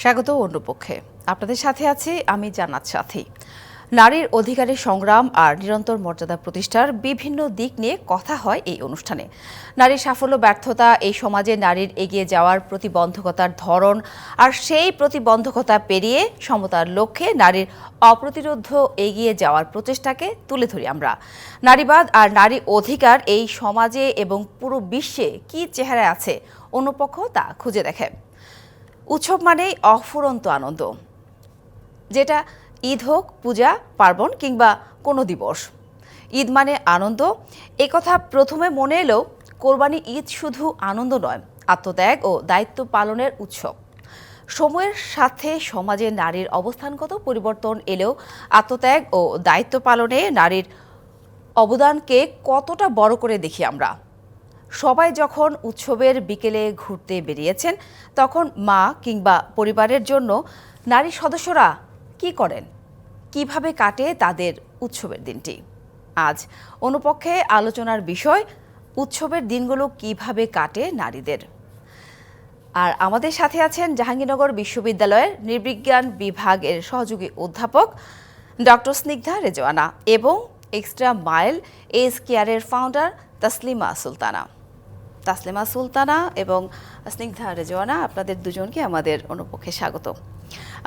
স্বাগত অন্যপক্ষে। আপনাদের সাথে আছি আমি জান্নাত সাথী। নারীর অধিকারের সংগ্রাম আর নিরন্তর মর্যাদা প্রতিষ্ঠার বিভিন্ন দিক নিয়ে কথা হয় এই অনুষ্ঠানে। নারীর সাফল্য, ব্যর্থতা, এই সমাজে নারীর এগিয়ে যাওয়ার প্রতিবন্ধকতার ধরন আর সেই প্রতিবন্ধকতা পেরিয়ে সমতার লক্ষ্যে নারীর অপ্রতিরোধ এগিয়ে যাওয়ার প্রচেষ্টাকে তুলে ধরি আমরা। নারীবাদ আর নারী অধিকার এই সমাজে এবং পুরো বিশ্বে কী চেহারায় আছে? অন্যপক্ষ তা খুঁজে দেখে। উৎসব মানেই অফুরন্ত আনন্দ, যেটা ঈদ হোক, পূজা, পার্বণ কিংবা কোনো দিবস। ঈদ মানে আনন্দ। কথা প্রথমে মনে এলেও কোরবানি ঈদ শুধু আনন্দ নয়, আত্মত্যাগ ও দায়িত্ব পালনের উৎসব। সময়ের সাথে সমাজে নারীর অবস্থানগত পরিবর্তন এলেও আত্মত্যাগ ও দায়িত্ব পালনে নারীর অবদানকে কতটা বড় করে দেখি আমরা। সবাই যখন উৎসবের বিকেলে ঘুরতে বেরিয়েছেন, তখন মা কিংবা পরিবারের জন্য নারী সদস্যরা কি করেন? কীভাবে কাটে তাদের উৎসবের দিনটি? আজ অনুপক্ষে আলোচনার বিষয়, উৎসবের দিনগুলো কীভাবে কাটে নারীদের? আর আমাদের সাথে আছেন জাহাঙ্গীরনগর বিশ্ববিদ্যালয়ের নৃবিজ্ঞান বিভাগের সহযোগী অধ্যাপক ডক্টর স্নিগ্ধা রেজওয়ানা এবং এক্সট্রা মাইল এস কেয়ারের ফাউন্ডার তাসলিমা সুলতানা। তাসলিমা সুলতানা এবং স্নিগ্ধা রেজওয়ানা, আপনাদের দুজনকে আমাদের অনুপক্ষে স্বাগত।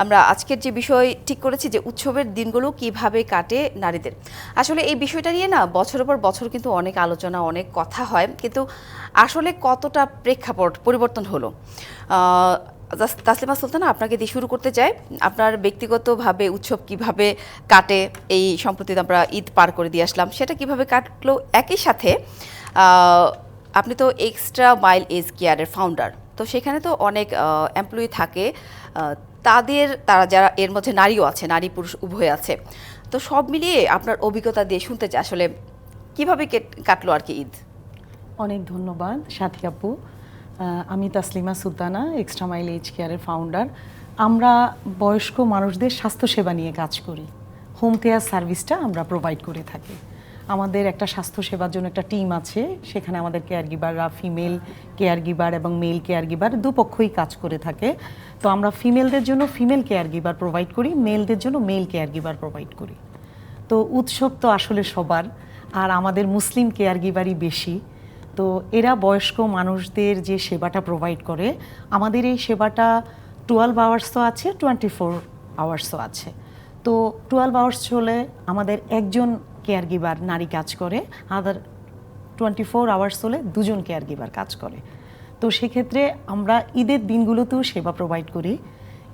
আমরা আজকের যে বিষয় ঠিক করেছি যে উৎসবের দিনগুলো কীভাবে কাটে নারীদের। আসলে এই বিষয়টা নিয়ে না বছরের পর বছর কিন্তু অনেক আলোচনা, অনেক কথা হয়। কিন্তু আসলে কতটা প্রেক্ষাপট পরিবর্তন হলো? তাসলিমা সুলতানা আপনাকে দিয়ে শুরু করতে চাই। আপনার ব্যক্তিগতভাবে উৎসব কীভাবে কাটে? এই সম্প্রতি আমরা ঈদ পার করে দিয়ে আসলাম। সেটা কীভাবে কাটলো? একই সাথে আপনি তো এক্সট্রা মাইল এজ কেয়ারের ফাউন্ডার তো সেখানে তো অনেক এমপ্লয়ি থাকে তাদের, তারা যারা এর মধ্যে নারীও আছে, নারী পুরুষ উভয় আছে, তো সব মিলিয়ে আপনার অভিজ্ঞতা দিয়ে শুনতে চাই আসলে কীভাবে কেট- কাটলো আর কি ঈদ? অনেক ধন্যবাদ, সাথী আপু। আমি Taslima Sultana extra mile age কেয়ারের ফাউন্ডার আমরা বয়স্ক মানুষদের স্বাস্থ্যসেবা নিয়ে কাজ করি। হোম কেয়ার সার্ভিসটা আমরা প্রোভাইড করে থাকি। আমাদের একটা স্বাস্থ্যসেবার জন্য একটা টিম আছে। সেখানে আমাদের কেয়ার গিভাররা ফিমেল কেয়ার গিভার এবং মেল কেয়ার গিভার দুপক্ষই কাজ করে থাকে। তো আমরা ফিমেলদের জন্য ফিমেল কেয়ার গিভার প্রোভাইড করি মেলদের জন্য মেল কেয়ার গিভার প্রোভাইড করি। তো উৎসব তো আসলে সবার, আর আমাদের মুসলিম কেয়ার গিভারই বেশি। তো এরা বয়স্ক মানুষদের যে সেবাটা প্রোভাইড করে, আমাদের এই সেবাটা টুয়েলভ আওয়ার্সও আছে টোয়েন্টি ফোর আওয়ার্সও আছে। তো টুয়েলভ আওয়ার্স চলে আমাদের একজন কেয়ার গিভার নারী কাজ করে। আদার টোয়েন্টি ফোর আওয়ার্স হলে দুজন কেয়ার গিভার কাজ করে। তো সেক্ষেত্রে আমরা ঈদের দিনগুলোতেও সেবা প্রোভাইড করি।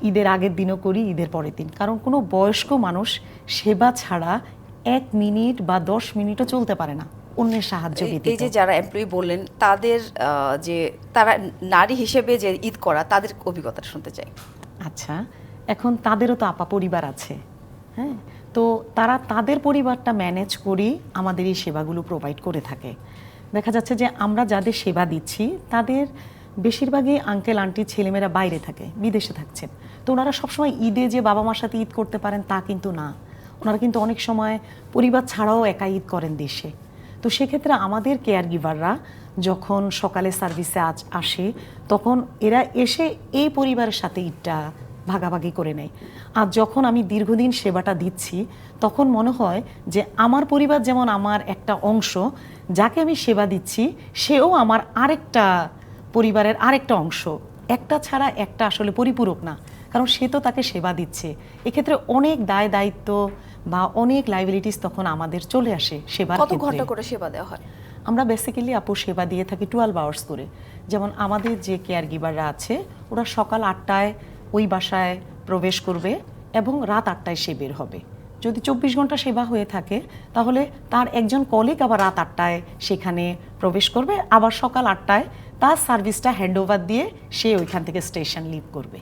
ঈদের আগের দিনও করি ঈদের পরের দিন। কারণ কোনো বয়স্ক মানুষ সেবা ছাড়া এক মিনিট বা দশ মিনিটও চলতে পারে না অন্যের সাহায্য এই- যে যারা এমপ্লয়ি বললেন তাদের যে তারা নারী হিসেবে যে ঈদ করা তাদের অভিজ্ঞতা শুনতে চাই। আচ্ছা এখন তাদেরও তো আপা পরিবার আছে। হ্যাঁ? তো তারা তাদের পরিবারটা ম্যানেজ করেই আমাদের এই সেবাগুলো প্রোভাইড করে থাকে। দেখা যাচ্ছে যে আমরা যাদের সেবা দিচ্ছি, তাদের বেশিরভাগই আঙ্কেল আন্টি ছেলেমেয়েরা বাইরে থাকে, বিদেশে থাকছেন তো ওনারা সবসময় ঈদে যে বাবা মার সাথে ঈদ করতে পারেন তা কিন্তু না। ওনারা কিন্তু অনেক সময় পরিবার ছাড়াও একা ঈদ করেন দেশে। তো সেক্ষেত্রে আমাদের কেয়ার গিভাররা যখন সকালে সার্ভিসে আজ আসে, তখন এরা এসে এই পরিবারের সাথে ঈদটা ভাগাভাগি করে নেয়। আর যখন আমি দীর্ঘদিন সেবাটা দিচ্ছি তখন মনে হয় যে আমার পরিবার যেমন আমার একটা অংশ যাকে আমি সেবা দিচ্ছি সেও আমার আরেকটা পরিবারের আরেকটা অংশ। একটা ছাড়া একটা আসলে পরিপূরক না কারণ সে তো তাকে সেবা দিচ্ছে। এক্ষেত্রে অনেক দায় দায়িত্ব বা অনেক লাইবিলিটিস তখন আমাদের চলে আসে সেবার কত। ঘণ্টা করে সেবা দেওয়া হয়? আমরা বেসিক্যালি আপু সেবা দিয়ে থাকি টুয়েলভ আওয়ার্স করে। যেমন আমাদের যে কেয়ার গিভাররা আছে ওরা সকাল আটটায় ওই বাসায় প্রবেশ করবে এবং রাত আটটায় সে বের হবে। যদি চব্বিশ ঘণ্টা সেবা হয়ে থাকে, তাহলে তার একজন কলিগ আবার রাত আটটায় সেখানে প্রবেশ করবে। আবার সকাল আটটায় তার সার্ভিসটা হ্যান্ড ওভার দিয়ে সে ওইখান থেকে স্টেশন লিভ করবে।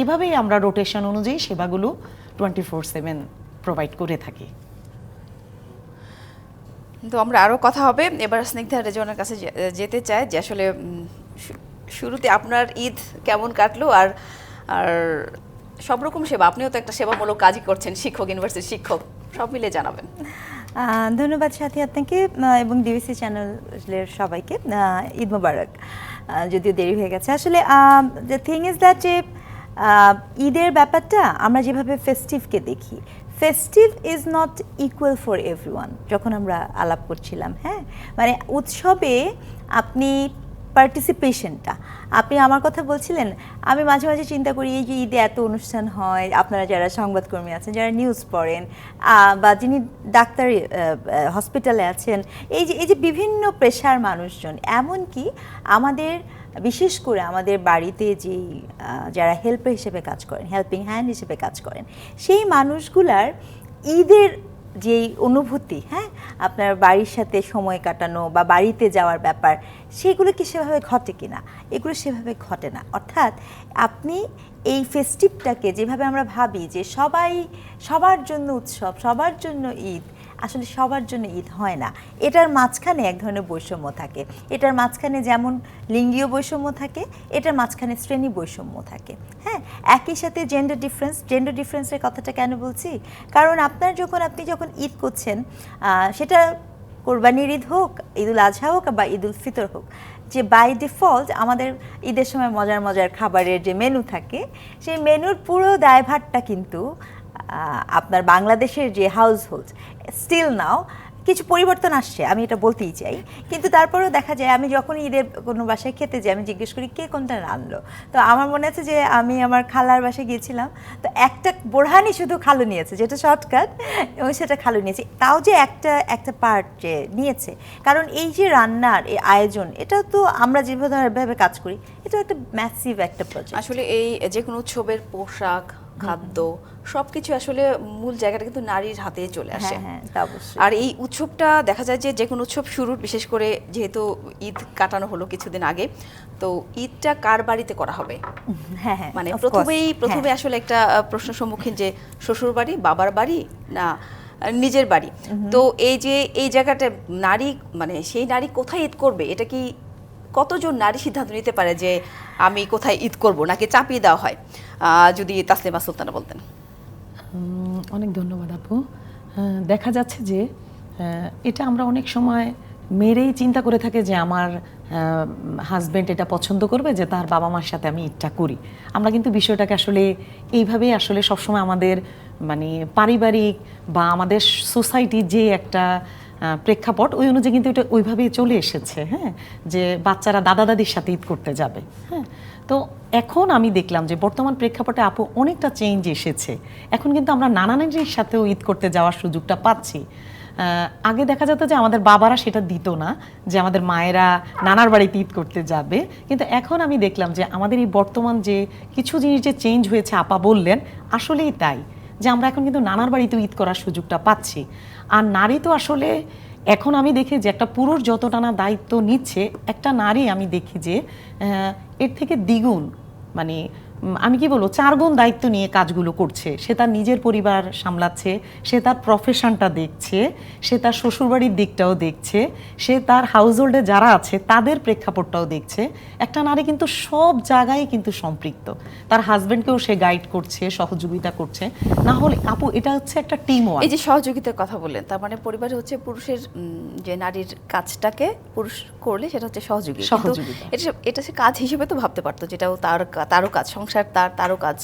এভাবেই আমরা রোটেশন অনুযায়ী সেবাগুলো টোয়েন্টি ফোর সেভেন প্রোভাইড করে থাকি। তো আমরা আরও কথা হবে। এবার স্নিগ্ধা রেজওয়ানের কাছে যেতে চাই যে আসলে শুরুতে আপনার ঈদ কেমন কাটলো? আর আর সব রকম সেবা। আপনিও তো একটা সেবামূলক কাজই করছেন, শিক্ষক, ইউনিভার্সিটির শিক্ষক। সব মিলে জানাবেন। ধন্যবাদ সাথী আপনাকে এবং ডিবিসি চ্যানেলের সবাইকে। ঈদ মোবারক। যদিও দেরি হয়ে গেছে। আসলে দ্য থিং ইজ দ্যাট যে ঈদের ব্যাপারটা আমরা যেভাবে ফেস্টিভকে দেখি festive is not equal for everyone যখন আমরা আলাপ করছিলাম হ্যাঁ? মানে উৎসবে আপনি পার্টিসিপেশনটা আপনি আমার কথা বলছিলেন, আমি মাঝে মাঝে চিন্তা করি, এই যে ঈদে এত অনুষ্ঠান হয়, আপনারা যারা সংবাদকর্মী আছেন, যারা নিউজ পড়েন বা যিনি ডাক্তারি হসপিটালে আছেন, এই যে এই যে বিভিন্ন পেশার মানুষজন, এমনকি আমাদের, বিশেষ করে আমাদের বাড়িতে যেই যারা হেল্পার হিসেবে কাজ করেন হেল্পিং হ্যান্ড হিসেবে কাজ করেন, সেই মানুষগুলার ঈদের যেই অনুভূতি হ্যাঁ? আপনার বাড়ির সাথে সময় কাটানো বা বাড়িতে যাওয়ার ব্যাপার, সেগুলো কি সেভাবে ঘটে কি না এগুলো সেভাবে ঘটে না। অর্থাৎ আপনি এই ফেস্টিভটাকে যেভাবে আমরা ভাবি যে সবাই, সবার জন্য উৎসব, সবার জন্য ঈদ আসলে সবার জন্য ঈদ হয় না। এটার মাঝখানে এক ধরনের বৈষম্য থাকে। এটার মাঝখানে যেমন লিঙ্গীয় বৈষম্য থাকে, এটার মাঝখানে শ্রেণি বৈষম্য থাকে। হ্যাঁ একই সাথে জেন্ডার ডিফারেন্স জেন্ডার ডিফারেন্সের কথাটা কেন বলছি? কারণ আপনার যখন, আপনি যখন ঈদ করছেন সেটা কোরবানির ঈদ হোক, ঈদুল আজহা হোক বা ঈদুল ফিতর হোক, যে বাই ডিফল্ট আমাদের ঈদের সময় মজার মজার খাবারের যে মেনু থাকে, সেই মেনুর পুরো দায়ভারটা কিন্তু আপনার বাংলাদেশের যে হাউস হোল্ড স্টিল নাও কিছু পরিবর্তন আসছে, আমি এটা বলতেই চাই। কিন্তু তারপরেও দেখা যায়, আমি যখন ঈদের কোনো বাসায় খেতে যাই, আমি জিজ্ঞেস করি, কে কোনটা রানলো তো আমার মনে আছে যে, আমি আমার খালার বাসায় গিয়েছিলাম, তো একটা বোরহানি শুধু খালু নিয়েছে, যেটা শর্টকাট এবং সেটা খালু নিয়েছে। তাও যে একটা একটা পার্ট যে নিয়েছে, কারণ এই যে রান্নার এই আয়োজন, এটা তো আমরা যেভাবে কাজ করি এটা একটা ম্যাসিভ একটা প্রজেক্ট আসলে এই যে কোনো উৎসবের পোশাক খাদ্য সবকিছু আসলে মূল জায়গাটা কিন্তু নারীর হাতে চলে আসে। হ্যাঁ হ্যাঁ তা অবশ্যই। আর এই উৎসবটা দেখা যায় যে যে কোনো উৎসব শুরুর বিশেষ করে যেহেতু ঈদ কাটানো হলো কিছুদিন আগে তো ঈদটা কার বাড়িতে করা হবে? হ্যাঁ হ্যাঁ মানে প্রথমেই প্রথমে হ্যাঁ। আসলে একটা প্রশ্ন সম্মুখীন যে শ্বশুর বাড়ি বাবার বাড়ি না নিজের বাড়ি? তো এই যে এই জায়গাটা নারী মানে সেই নারী কোথায় ঈদ করবে? এটা কি কতজন নারী সিদ্ধান্ত নিতে পারে যে আমি কোথায় ঈদ করব নাকি চাপিয়ে দেওয়া হয়? যদি তাসলিমা সুলতানা বলতেন। অনেক ধন্যবাদ আপু। দেখা যাচ্ছে যে এটা আমরা অনেক সময় মেয়েরাই চিন্তা করে থাকে যে আমার হাজব্যান্ড এটা পছন্দ করবে, যে তার বাবা মার সাথে আমি ঈদটা করি। আমরা কিন্তু বিষয়টাকে আসলে এইভাবেই আসলে সবসময় আমাদের মানে পারিবারিক বা আমাদের সোসাইটির যে একটা প্রেক্ষাপট, ওই অনুযায়ী কিন্তু এটা ওইভাবেই চলে এসেছে হ্যাঁ? যে বাচ্চারা দাদা দাদির সাথে ঈদ করতে যাবে হ্যাঁ? তো এখন আমি দেখলাম যে বর্তমান প্রেক্ষাপটে আপু অনেকটা চেঞ্জ এসেছে। এখন কিন্তু আমরা নানা নানির সাথেও ঈদ করতে যাওয়ার সুযোগটা পাচ্ছি। আগে দেখা যেত যে আমাদের বাবারা সেটা দিত না, যে আমাদের মায়েরা নানার বাড়িতে ঈদ করতে যাবে। কিন্তু এখন আমি দেখলাম যে আমাদের এই বর্তমান যে কিছু জিনিস যে চেঞ্জ হয়েছে আপা বললেন, আসলেই তাই। যে আমরা এখন কিন্তু নানার বাড়িতে ঈদ করার সুযোগটা পাচ্ছি। আর নারী তো আসলে এখন আমি দেখি যে একটা পুরুষ যত টানা দায়িত্ব নিচ্ছে, একটা নারী আমি দেখি যে এর থেকে দ্বিগুণ মানে আমি কি বলব চারগুণ দায়িত্ব নিয়ে কাজগুলো করছে। সে তার নিজের পরিবার সামলাচ্ছে সে তার প্রফেশনটা দেখছে সে তার শ্বশুরবাড়ির দিকটাও দেখছে সে তার হাউস হোল্ডে যারা আছে তাদের প্রেক্ষাপটটাও দেখছে। একটা নারী কিন্তু সব জায়গায় কিন্তু সম্পৃক্ত। তার হাজব্যান্ডকেও সে গাইড করছে সহযোগিতা করছে। না হলে আপু এটা হচ্ছে একটা টিম এই যে সহযোগিতার কথা বললেন তার মানে পরিবারে হচ্ছে পুরুষের যে নারীর কাজটাকে পুরুষ করলে সেটা হচ্ছে সহযোগিতা। এটা এটা সে কাজ হিসেবে তো ভাবতে পারতো যেটাও তার তারও কাজ সংসার তার তারও কাজ।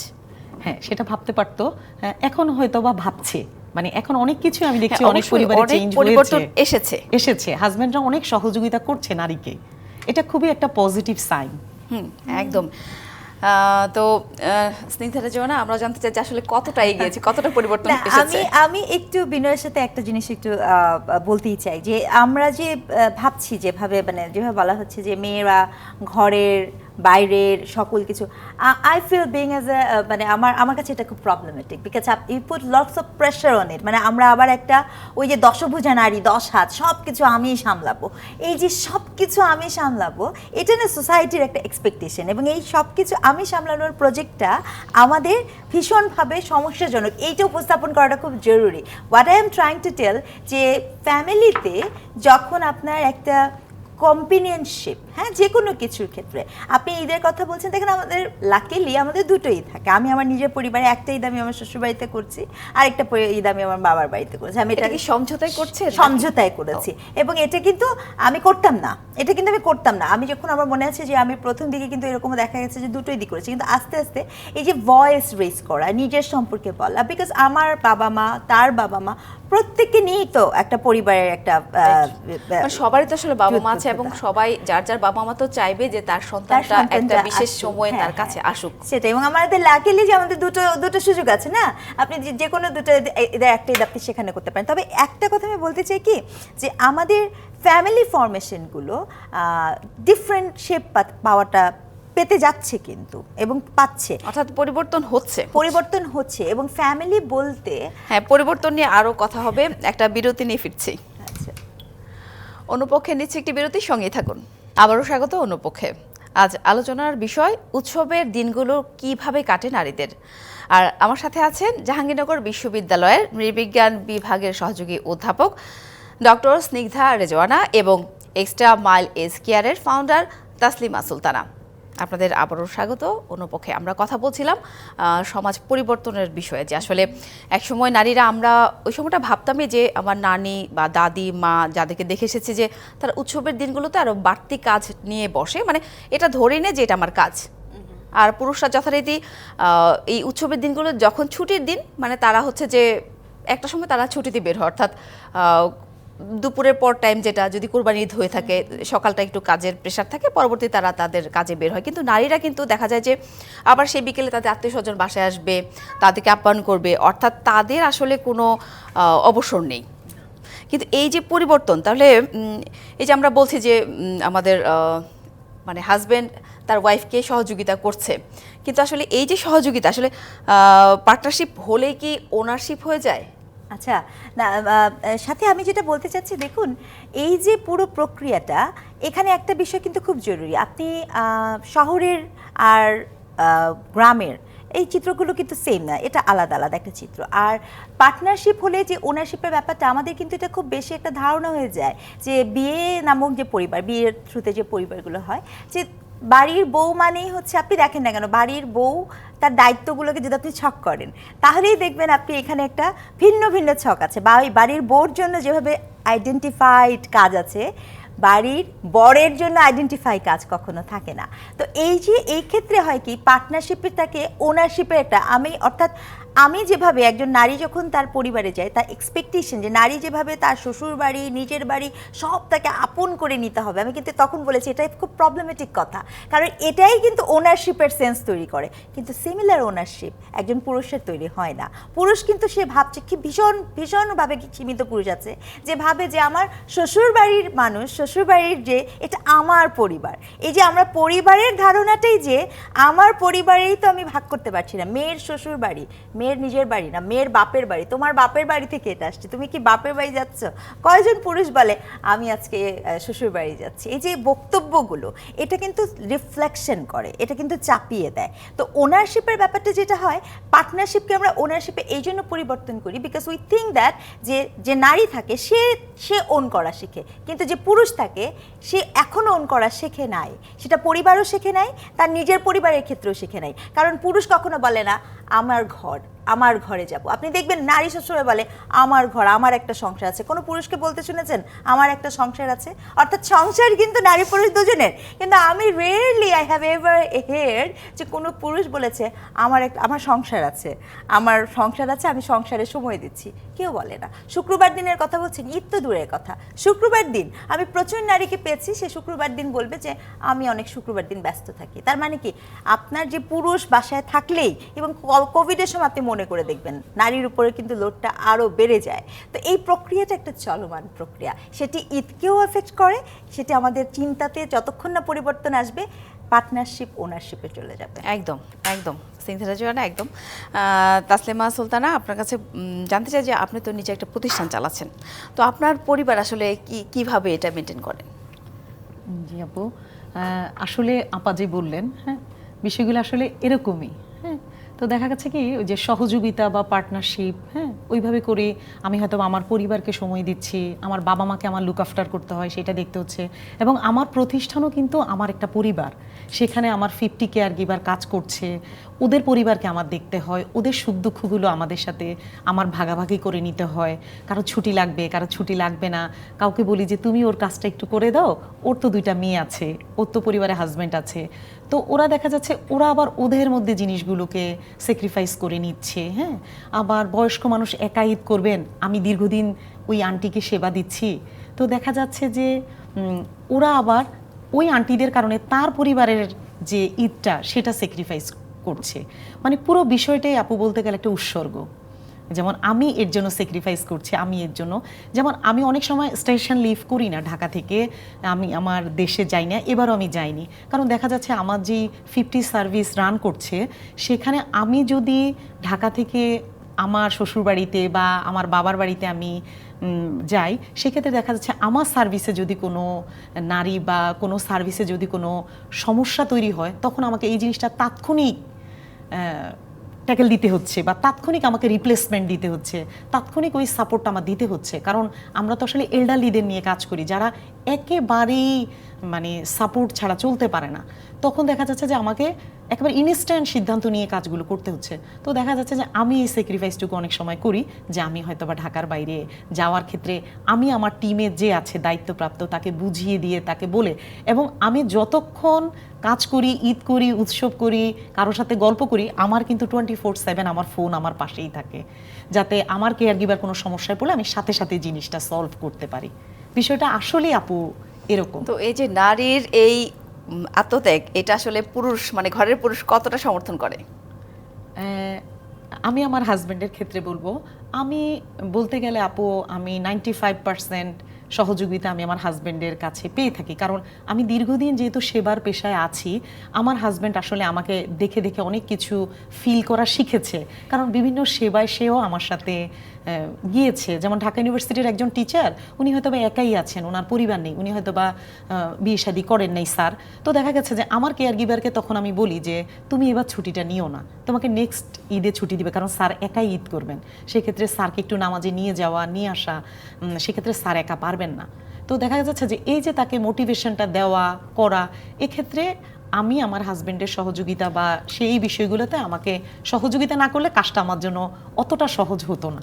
হ্যাঁ সেটা ভাবতে পারতো। হ্যাঁ, এখন হয়তো বা ভাবছে। মানে এখন অনেক কিছু আমি দেখছি হ্যাঁ, অনেক পরিবারে চেঞ্জ পরিবর্তন এসেছে। এসেছে। হাজবেন্ডরা অনেক সহযোগিতা করছে নারীকে। এটা খুবই একটা পজিটিভ সাইন হুম একদম। আহ, তো আহ, স্নিগ্ধা জোনা আমরা জানতে চাই যে আসলে কতটা এগিয়েছে কতটা পরিবর্তন এসেছে। আমি আমি একটু বিনয়ের সাথে একটা জিনিস একটু আহ, বলতেই চাই যে আমরা যে আহ, ভাবছি যেভাবে মানে যেভাবে বলা হচ্ছে যে মেয়েরা ঘরের বাইরের সকল কিছু I feel being as a মানে আমার আমার কাছে এটা খুব problematic because you put lots of pressure on it মানে আমরা আবার একটা ওই যে দশভুজা নারী, দশ হাত সব কিছু আমিই সামলাবো। এই যে সব কিছু আমি সামলাবো, এটা না সোসাইটির একটা এক্সপেকটেশন এবং এই সব কিছু আমি সামলানোর প্রজেক্টটা আমাদের ভীষণভাবে সমস্যাজনক। এইটা উপস্থাপন করাটা খুব জরুরি। What I am trying to tell যে ফ্যামিলিতে যখন আপনার একটা কম্পিনিয়নশিপ হ্যাঁ যে কোনো কিছুর ক্ষেত্রে। আপনি ঈদের কথা বলছেন দেখেন আমাদের লাকিলি আমাদের দুটো ঈদ থাকে। আমি আমার নিজের পরিবারে একটা ঈদ আমি আমার শ্বশুর বাড়িতে করছি আরেকটা পরি- ঈদ আমি আমার বাবার বাড়িতে করছি। আমি এটা কি সমঝোতায় করছে সমঝোতায় করেছি। এবং এটা কিন্তু আমি করতাম না। এটা কিন্তু আমি করতাম না। আমি যখন আমার মনে আছে যে আমি প্রথম দিকে কিন্তু এরকম দেখা গেছে যে দুটোই দিক করেছি কিন্তু আস্তে আস্তে এই যে ভয়েস রেস করা নিজের সম্পর্কে বলা বিকজ আমার বাবা মা তার বাবা মা প্রত্যেককে নিয়েই তো একটা পরিবারের একটা আহ, মানে সবারই তো আসলে বাবা মা আছে এবং সবাই যার যার বাবা মা তো চাইবে যে তার সন্তানটা একটা বিশেষ। সময়ে হ্যাঁ, তার কাছে হ্যাঁ। আসুক। সেটাই এবং আমাদের লাকিলি যে আমাদের দুটো দুটো সুযোগ আছে না? আপনি যে- কোনো দুটো একটা আপনি সেখানে করতে পারেন। তবে একটা কথা আমি বলতে চাই কি? যে আমাদের ফ্যামিলি ফরমেশনগুলো ডিফারেন্ট শেপ পাওয়াটা পেতে যাচ্ছে কিন্তু এবং পাচ্ছে। অর্থাৎ পরিবর্তন হচ্ছে। পরিবর্তন হচ্ছে এবং ফ্যামিলি বলতে হ্যাঁ পরিবর্তন নিয়ে আরও কথা হবে। একটা বিরতি নিয়ে ফিরছি। আচ্ছা। অনুপক্ষে নিচ্ছে একটি বিরতির সঙ্গেই থাকুন। আবারও স্বাগত অনুপক্ষে আজ আলোচনার বিষয়, উৎসবের দিনগুলো কীভাবে কাটে নারীদের? আর আমার সাথে আছেন জাহাঙ্গীরনগর বিশ্ববিদ্যালয়ের নৃবিজ্ঞান বিভাগের সহযোগী অধ্যাপক ডক্টর স্নিগ্ধা রেজওয়ানা এবং এক্সট্রা মাইল এজ কেয়ারের ফাউন্ডার তাসলিমা সুলতানা। আপনাদের আবারও স্বাগত। অনুপক্ষে আমরা কথা বলছিলাম সমাজ পরিবর্তনের বিষয়ে যে আসলে একসময় নারীরা আমরা ওই সময়টা ভাবতামই যে আমার নানি বা দাদি, মা যাদেরকে দেখে এসেছি যে তারা উৎসবের দিনগুলোতে আরও বাড়তি কাজ নিয়ে বসে। মানে এটা ধরে নে যে এটা আমার কাজ। আর পুরুষরা যথারীতি এই উৎসবের দিনগুলো যখন ছুটির দিন মানে তারা হচ্ছে যে একটা সময় তারা ছুটিতে বের হয়। অর্থাৎ দুপুরের পর টাইম যেটা যদি কোরবানি ঈদ হয়ে থাকে, সকালটা একটু কাজের প্রেশার থাকে, পরবর্তী তারা তাদের কাজে বের হয়। কিন্তু নারীরা কিন্তু দেখা যায় যে, আবার সেই বিকেলে তাদের আত্মীয় স্বজন বাসায় আসবে, তাদেরকে আপ্যায়ন করবে, অর্থাৎ তাদের আসলে কোনো অবসর নেই। কিন্তু এই যে পরিবর্তন, তাহলে এই যে আমরা বলছি যে আমাদের মানে হাজব্যান্ড তার ওয়াইফকে সহযোগিতা করছে, কিন্তু আসলে এই যে সহযোগিতা, আসলে পার্টনারশিপ হলেই কি ওনারশিপ হয়ে যায়? আচ্ছা না সাথে আমি যেটা বলতে চাচ্ছি, দেখুন, এই যে পুরো প্রক্রিয়াটা, এখানে একটা বিষয় কিন্তু খুব জরুরি। আপনি শহরের আর গ্রামের, এই চিত্রগুলো কিন্তু সেম না, এটা আলাদা আলাদা একটা চিত্র। আর পার্টনারশিপ হলে যে ওনারশিপের ব্যাপারটা, আমাদের কিন্তু এটা খুব বেশি একটা ধারণা হয়ে যায় যে বিয়ে নামক যে পরিবার, বিয়ের থ্রুতে যে পরিবারগুলো হয়, যে বাড়ির বউ মানেই হচ্ছে, আপনি দেখেন না কেন, বাড়ির বউ তার দায়িত্বগুলোকে যদি আপনি ছক করেন, তাহলেই দেখবেন আপনি এখানে একটা ভিন্ন ভিন্ন ছক আছে। বা ওই বাড়ির বউর জন্য যেভাবে আইডেন্টিফাইড কাজ আছে, বাড়ির বরের জন্য আইডেন্টিফাই কাজ কখনো থাকে না। তো এই যে, এই ক্ষেত্রে হয় কি পার্টনারশিপের তাকে ওনারশিপের একটা আমি অর্থাৎ আমি যেভাবে একজন নারী যখন তার পরিবারে যায়, তার এক্সপেকটেশন যে নারী যেভাবে তার শ্বশুর বাড়ি নিজের বাড়ি সব তাকে আপন করে নিতে হবে। আমি কিন্তু তখন বলেছি, এটাই খুব প্রবলেমেটিক কথা। কারণ এটাই কিন্তু ওনারশিপের সেন্স তৈরি করে। কিন্তু সিমিলার ওনারশিপ একজন পুরুষের তৈরি হয় না। পুরুষ কিন্তু সে ভাবছে কি ভীষণ, ভীষণভাবে কি সীমিত পুরুষ আছে। যে ভাবে যে আমার শ্বশুর বাড়ির মানুষ শ্বশুর বাড়ির যে এটা আমার পরিবার। এই যে আমরা পরিবারের ধারণাটাই যে আমার পরিবারেই তো আমি ভাগ করতে পারছি না। মেয়ের শ্বশুর বাড়ি নিজের বাড়ি না, মেয়ের বাপের বাড়ি? তোমার বাপের বাড়ি থেকে এটা আসছে। তুমি কি বাপের বাড়ি যাচ্ছ? কয়জন পুরুষ বলে, আমি আজকে শ্বশুর বাড়ি যাচ্ছি এই যে বক্তব্যগুলো, এটা কিন্তু রিফ্লেকশন করে, এটা কিন্তু চাপিয়ে দেয়। তো ওনারশিপের ব্যাপারটা যেটা হয় পার্টনারশিপকে আমরা ওনারশিপে এই জন্য পরিবর্তন করি বিকজ উই থিঙ্ক দ্যাট যে যে নারী থাকে, সে সে ওন করা শেখে। কিন্তু যে পুরুষ থাকে, সে এখনও ওন করা শেখে নাই। সেটা পরিবারও শেখে নাই, তার নিজের পরিবারের ক্ষেত্রেও শেখে নাই। কারণ পুরুষ কখনো বলে না, আমার ঘর। আমার ঘরে যাব। আপনি দেখবেন নারী সবসময় বলে, আমার ঘর, আমার একটা সংসার আছে। কোনো পুরুষকে বলতে শুনেছেন, আমার একটা সংসার আছে? অর্থাৎ সংসার কিন্তু নারী পুরুষ দুজনের। কিন্তু আমি rarely I have ever hear যে কোনো পুরুষ বলেছে, আমার একটা আমার সংসার আছে, আমার সংসার আছে, আমি সংসারে সময় দিচ্ছি। কেউ বলে না। শুক্রবার দিনের কথা বলছেন, ঈদ তো দূরের কথা। শুক্রবার দিন, আমি প্রচুর নারীকে পেয়েছি, সে শুক্রবার দিন বলবে যে, আমি অনেক শুক্রবার দিন ব্যস্ত থাকি। তার মানে কি? আপনার যে পুরুষ বাসায় থাকলেই এবং কোভিডের সময় আপনি মনে করে দেখবেন। নারীর উপরে কিন্তু লোডটা আরও বেড়ে যায়। তো এই প্রক্রিয়াটা একটা চলমান প্রক্রিয়া। সেটি ঈদকেও এফেক্ট করে সেটি আমাদের চিন্তাতে যতক্ষণ না পরিবর্তন আসবে পার্টনারশিপ ওনারশিপে চলে যাবে। একদম একদম। জোয়ানা একদম। তাসলিমা সুলতানা আপনার কাছে জানতে চাই যে আপনি তো নিজে একটা প্রতিষ্ঠান চালাচ্ছেন। তো আপনার পরিবার আসলে কি কীভাবে এটা মেনটেন করেন? জি আপু। আসলে আপা যে বললেন হ্যাঁ বিষয়গুলো আসলে এরকমই। তো দেখা গেছে কি, ওই যে সহযোগিতা বা পার্টনারশিপ হ্যাঁ ওইভাবে করে আমি হয়তো আমার পরিবারকে সময় দিচ্ছি, আমার বাবা মাকে আমার লুক আফটার করতে হয়, সেটা দেখতে হচ্ছে। এবং আমার প্রতিষ্ঠানও কিন্তু আমার একটা পরিবার, সেখানে আমার ফিফটি কেয়ার গিভার কাজ করছে। ওদের পরিবারকে আমার দেখতে হয়, ওদের সুখ দুঃখগুলো আমাদের সাথে আমার ভাগাভাগি করে নিতে হয়। কারও ছুটি লাগবে, কারও ছুটি লাগবে না। কাউকে বলি যে, তুমি ওর কাজটা একটু করে দাও, ওর তো দুইটা মেয়ে আছে, ওর তো পরিবারে হাজব্যান্ড আছে। তো ওরা দেখা যাচ্ছে, ওরা আবার ওদের মধ্যে জিনিসগুলোকে স্যাক্রিফাইস করে নিচ্ছে হ্যাঁ? আবার বয়স্ক মানুষ একা ঈদ করবেন, আমি দীর্ঘদিন ওই আন্টিকে সেবা দিচ্ছি। তো দেখা যাচ্ছে যে ওরা আবার ওই আন্টিদের কারণে তার পরিবারের যে ঈদটা, সেটা স্যাক্রিফাইস করছে। মানে পুরো বিষয়টাই আপু বলতে গেলে একটা উৎসর্গ। যেমন আমি এর জন্য স্যাক্রিফাইস করছি, আমি এর জন্য। যেমন আমি অনেক সময় স্টেশন লিভ করি না ঢাকা থেকে, আমি আমার দেশে যাই না, এবারও আমি যাইনি। কারণ দেখা যাচ্ছে আমার যে ফিফটি সার্ভিস রান করছে, সেখানে আমি যদি ঢাকা থেকে আমার শ্বশুরবাড়িতে বা আমার বাবার বাড়িতে আমি যাই, সেক্ষেত্রে দেখা যাচ্ছে আমার সার্ভিসে যদি কোনো নারী বা কোনো সার্ভিসে যদি কোনো সমস্যা তৈরি হয়, তখন আমাকে এই জিনিসটা তাৎক্ষণিক ট্যাকেল দিতে হচ্ছে বা তাৎক্ষণিক আমাকে রিপ্লেসমেন্ট দিতে হচ্ছে, তাৎক্ষণিক ওই সাপোর্টটা আমার দিতে হচ্ছে। কারণ আমরা তো আসলে এল্ডারলিদের নিয়ে কাজ করি, যারা একেবারেই মানে সাপোর্ট ছাড়া চলতে পারে না। তখন দেখা যাচ্ছে যে আমাকে একেবারে ইনস্ট্যান্ট সিদ্ধান্ত নিয়ে কাজগুলো করতে হচ্ছে। তো দেখা যাচ্ছে যে আমি এই স্যাক্রিফাইসটুকু অনেক সময় করি যে আমি হয়তো বা ঢাকার বাইরে যাওয়ার ক্ষেত্রে আমি আমার টিমের যে আছে, দায়িত্বপ্রাপ্ত, তাকে বুঝিয়ে দিয়ে, তাকে বলে এবং আমি যতক্ষণ কাজ করি, ঈদ করি, উৎসব করি, কারোর সাথে গল্প করি, আমার কিন্তু টোয়েন্টি ফোর সেভেন আমার ফোন আমার পাশেই থাকে। যাতে আমার কেয়ার গিভার কোনো সমস্যায় পড়লে আমি সাথে সাথে জিনিসটা সলভ করতে পারি। বিষয়টা আসলেই আপু এরকম। তো এই যে নারীর এই আত্মত্যাগ এটা আসলে পুরুষ মানে ঘরের পুরুষ কতটা সমর্থন করে? আহ, আমি আমার হাজব্যান্ডের ক্ষেত্রে বলব আমি বলতে গেলে আপু আমি নাইনটি ফাইভ পার্সেন্ট সহযোগিতা আমি আমার হাজব্যান্ডের কাছে পেয়ে থাকি। কারণ আমি দীর্ঘদিন যেহেতু সেবার পেশায় আছি, আমার হাজব্যান্ড আসলে আমাকে দেখে দেখে অনেক কিছু ফিল করা শিখেছে। কারণ বিভিন্ন সেবায় সেও আমার সাথে গিয়েছে। যেমন ঢাকা ইউনিভার্সিটির একজন টিচার উনি হয়তো বা একাই আছেন, ওনার পরিবার নেই। উনি হয়তো বা বিয়ে শাদী করেন নাই স্যার। তো দেখা গেছে যে আমার কেয়ার গিভারকে তখন আমি বলি যে, তুমি এবার ছুটিটা নিও না। তোমাকে নেক্সট ঈদে ছুটি দিবে। কারণ স্যার একাই ঈদ করবেন। সেক্ষেত্রে স্যারকে একটু নামাজে নিয়ে যাওয়া, নিয়ে আসা সেক্ষেত্রে স্যার একা পারবেন না। তো দেখা যাচ্ছে যে এই যে তাকে মোটিভেশনটা দেওয়া করা এক্ষেত্রে আমি আমার হাজবেন্ডের সহযোগিতা বা সেই বিষয়গুলোতে আমাকে সহযোগিতা না করলে কাজটা আমার জন্য অতটা সহজ হতো না।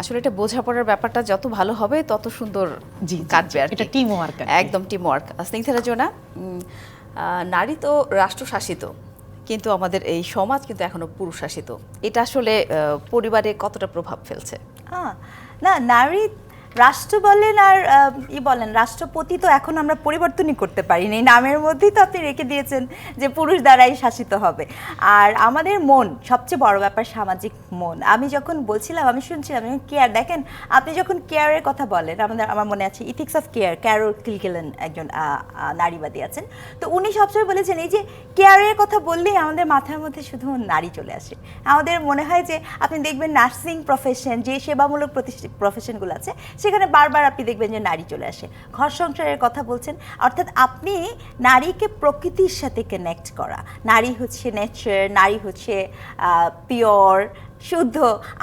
আসলে এটা বোঝাপড়ার ব্যাপারটা যত ভালো হবে তত সুন্দর জি, কাটবে আর এটা কি। teamwork আর কি। একদম টিম ওয়ার্ক স্নিগ্ধারা জোনা আহ, নারী তো রাষ্ট্র শাসিত কিন্তু আমাদের এই সমাজ কিন্তু এখনও পুরুষ শাসিত এটা আসলে আহ, পরিবারে কতটা প্রভাব ফেলছে? না নারী রাষ্ট্র বলেন আর ই বলেন, রাষ্ট্রপতি তো এখন আমরা পরিবর্তনই করতে পারিনি। এই নামের মধ্যেই তো আপনি রেখে দিয়েছেন যে পুরুষ দ্বারাই শাসিত হবে। আর আমাদের মন, সবচেয়ে বড় ব্যাপার সামাজিক মন। আমি যখন বলছিলাম, আমি শুনছিলাম কেয়ার? দেখেন, আপনি যখন কেয়ারের কথা বলেন, আমাদের, আমার মনে আছে, ethics of care Carol Gilligan একজন নারীবাদী আছেন। তো উনি সবসময় বলেছেন, এই যে কেয়ারের কথা বললেই আমাদের মাথার মধ্যে শুধু নারী চলে আসে। আমাদের মনে হয় যে, আপনি দেখবেন নার্সিং প্রফেশন, যে সেবামূলক প্রফেশনগুলো আছে সেখানে বারবার আপনি দেখবেন যে নারী চলে আসে। ঘর সংসারের কথা বলছেন, অর্থাৎ আপনি নারীকে প্রকৃতির সাথে কানেক্ট করা। নারী হচ্ছে নেচার নারী হচ্ছে পিওর শুদ্ধ।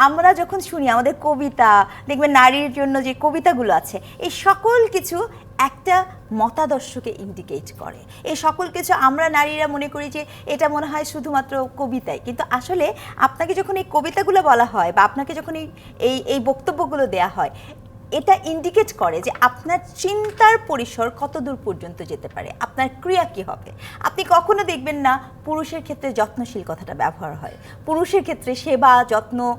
আমরা যখন শুনি আমাদের কবিতা, দেখবেন নারীর জন্য যে কবিতাগুলো আছে, এই সকল কিছু একটা মতাদর্শকে ইন্ডিকেট করে। এই সকল কিছু আমরা নারীরা মনে করি যে এটা মনে হয় শুধুমাত্র কবিতায় কিন্তু আসলে আপনাকে যখন এই কবিতাগুলো বলা হয় বা আপনাকে যখন এই এই বক্তব্যগুলো দেয়া হয় এটা ইন্ডিকেট করে যে আপনার চিন্তার পরিসর কত দূর পর্যন্ত যেতে পারে, আপনার ক্রিয়া কি হবে। আপনি কখনো দেখবেন না পুরুষের ক্ষেত্রে যত্নশীল কথাটা ব্যবহার হয়। পুরুষের ক্ষেত্রে সেবা, যত্ন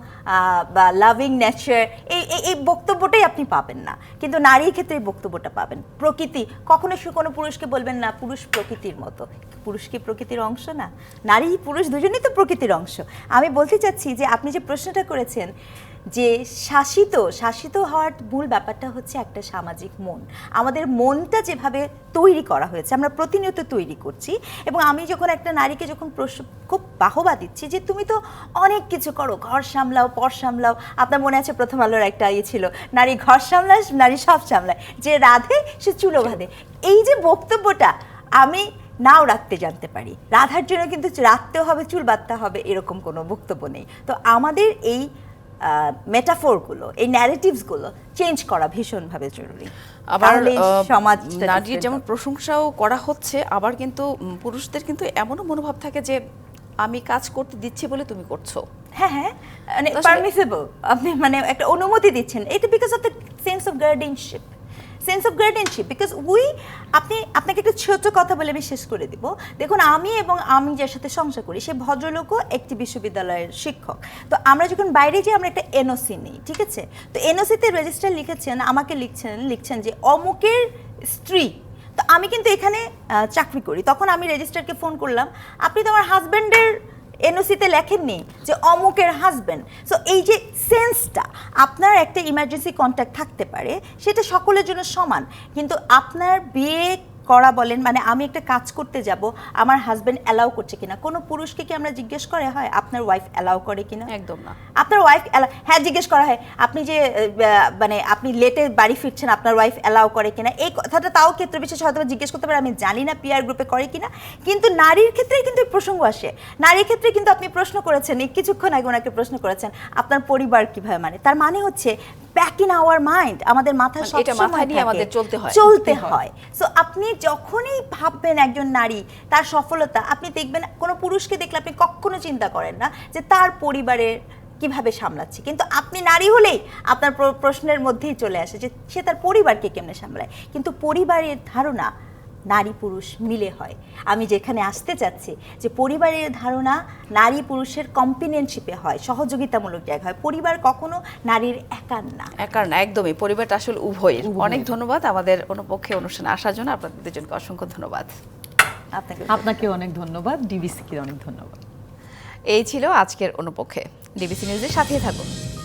বা লাভিং নেচার এই, এই- বক্তব্যটাই আপনি পাবেন না। কিন্তু নারীর ক্ষেত্রে এই বক্তব্যটা পাবেন। প্রকৃতি, কখনো সে কোনো পুরুষকে বলবেন না, পুরুষ প্রকৃতির মতো। পুরুষ কি প্রকৃতির অংশ না? নারী, পুরুষ দুজনেই তো প্রকৃতির অংশ। আমি বলতে চাচ্ছি যে আপনি যে প্রশ্নটা করেছেন যে শাসিত শাসিত হওয়ার মূল ব্যাপারটা হচ্ছে একটা সামাজিক মন। আমাদের মনটা যেভাবে তৈরি করা হয়েছে, আমরা প্রতিনিয়ত তৈরি করছি এবং আমি যখন একটা নারীকে যখন খুব বাহবা দিচ্ছি যে, তুমি তো অনেক কিছু করো, ঘর সামলাও পর সামলাও। আপনার মনে আছে প্রথম আলোর একটা ইয়ে ছিল, নারী ঘর সামলায় নারী সব সামলায়। যে রাধে, সে চুলো বাঁধে। এই যে বক্তব্যটা আমি নাও রাখতে জানতে পারি। রাধার জন্য কিন্তু রাখতেও হবে, চুল বাঁধতে হবে, এরকম কোনো বক্তব্য নেই। তো আমাদের এই মেটাফোরগুলো এই ন্যারেটিভসগুলো চেঞ্জ করা ভীষণভাবে জরুরি। আবার সমাজ নারীর যেমন প্রশংসাও করা হচ্ছে আবার কিন্তু পুরুষদের কিন্তু এমনও মনোভাব থাকে যে আমি কাজ করতে দিচ্ছি বলে তুমি করছ। হ্যাঁ হ্যাঁ মানে পারমিসেবল আপনি মানে একটা অনুমতি দিচ্ছেন। এটা because of the sense of guardianship sense of guardianship because we আপনি, আপনাকে একটা ছোট কথা বলে আমি শেষ করে দিব। দেখুন, আমি এবং আমি যার সাথে সংসার করি, সে ভদ্রলোকও একটি বিশ্ববিদ্যালয়ের শিক্ষক। তো আমরা যখন বাইরে যাই, আমরা একটা এনওসি নিই, ঠিক আছে? তো এনওসিতে রেজিস্টার লিখেছেন, আমাকে লিখছেন লিখছেন যে, অমুকের স্ত্রী। তো আমি কিন্তু এখানে চাকরি করি। তখন আমি রেজিস্টারকে ফোন করলাম, আপনি তো আমার হাজব্যান্ডের এনওসিতে লেখেননি যে অমুকের হাজব্যান্ড সো এই যে সেন্সটা আপনার একটা ইমার্জেন্সি কন্ট্যাক্ট থাকতে পারে, সেটা সকলের জন্য সমান। কিন্তু আপনার বিয়ে করা বলেন মানে আমি একটা কাজ করতে যাব আমার হাজবেন্ড অ্যালাউ করছে কিনা? কোনো পুরুষকে কি আমরা জিজ্ঞেস করে? হয় আপনার ওয়াইফ অ্যালাউ করে কিনা? একদম না। আপনার ওয়াইফ হ্যাঁ জিজ্ঞেস করা হয় আপনি যে মানে আপনি লেটে বাড়ি ফিরছেন আপনার ওয়াইফ অ্যালাউ করে কিনা? এই কথাটা তাও ক্ষেত্র বিশেষ হয়তো জিজ্ঞেস করতে পারে আমি জানি না পিআর গ্রুপে করে কিনা। কিন্তু নারীর ক্ষেত্রে কিন্তু এই প্রসঙ্গ আসে। নারীর ক্ষেত্রে কিন্তু আপনি প্রশ্ন করেছেন কিছুক্ষণ আগে ওনাকে প্রশ্ন করেছেন আপনার পরিবার কীভাবে মানে? তার মানে হচ্ছে ব্যাক ইন আওয়ার মাইন্ড আমাদের মানে সব এটা মাথায় নিয়ে আমাদের চলতে হয়। চলতে হয়। সো আপনি যখনই ভাববেন একজন নারী তার সফলতা আপনি দেখবেন কোনো পুরুষকে দেখলে আপনি কখনো চিন্তা করেন না যে তার পরিবারের কীভাবে সামলাচ্ছে। কিন্তু আপনি নারী হলেই আপনার প্রশ্নের মধ্যেই চলে আসে যে সে তার পরিবারকে কেমনে সামলায়। কিন্তু পরিবারের ধারণা নারী পুরুষ মিলে হয়। আমি যেখানে আসতে চাচ্ছি যে পরিবারের ধারণা নারী পুরুষের কম্পিনেনশিপে হয় সহযোগিতামূলক জায়গা হয়। পরিবার কখনো নারীর একার না। একার না একদমই। পরিবারটা আসলে উভয়ের। অনেক ধন্যবাদ আমাদের অনুপক্ষে অনুষ্ঠানে আসার জন্য। আপনাদের দুজনকে অসংখ্য ধন্যবাদ। আপনাকে আপনাকে অনেক ধন্যবাদ। ডিবিসিকে অনেক ধন্যবাদ। এই ছিল আজকের অনুপক্ষে। ডিবিসি নিউজের সাথেই থাকুন।